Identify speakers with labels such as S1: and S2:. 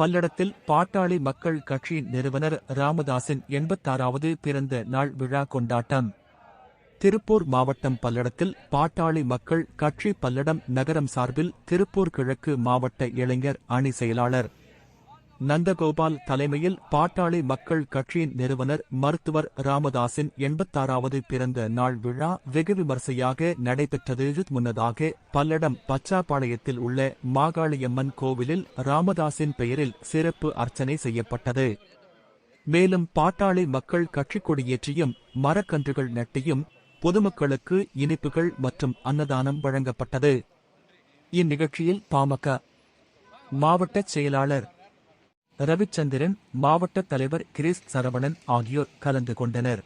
S1: பல்லடத்தில் பாட்டாளி மக்கள் கட்சி நிறுவனர் ராமதாசின் எண்பத்தாறாவது பிறந்த நாள் விழா கொண்டாட்டம். திருப்பூர் மாவட்டம் பல்லடத்தில் பாட்டாளி மக்கள் கட்சி பல்லடம் நகரம் சார்பில் திருப்பூர் கிழக்கு மாவட்ட இளைஞர் அணி செயலாளர் நந்தகோபால் தலைமையில் பாட்டாளி மக்கள் கட்சியின் நிறுவனர் மருத்துவர் ராமதாசின் எண்பத்தாறாவது பிறந்த நாள் விழா வெகு விமர்சையாக நடைபெற்றது. முன்னதாக பல்லடம் பச்சாப்பாளையத்தில் உள்ள மாகாளியம்மன் கோவிலில் ராமதாசின் பெயரில் சிறப்பு அர்ச்சனை செய்யப்பட்டது. மேலும் பாட்டாளி மக்கள் கட்சி கொடியேற்றியும் மரக்கன்றுகள் நட்டியும் பொதுமக்களுக்கு இனிப்புகள் மற்றும் அன்னதானம் வழங்கப்பட்டது. இந்நிகழ்ச்சியில் பாமக மாவட்ட செயலாளர் ரவிச்சந்திரன் மாவட்ட தலைவர் கிரீஸ் சரவணன் ஆகியோர் கலந்து கொண்டனர்.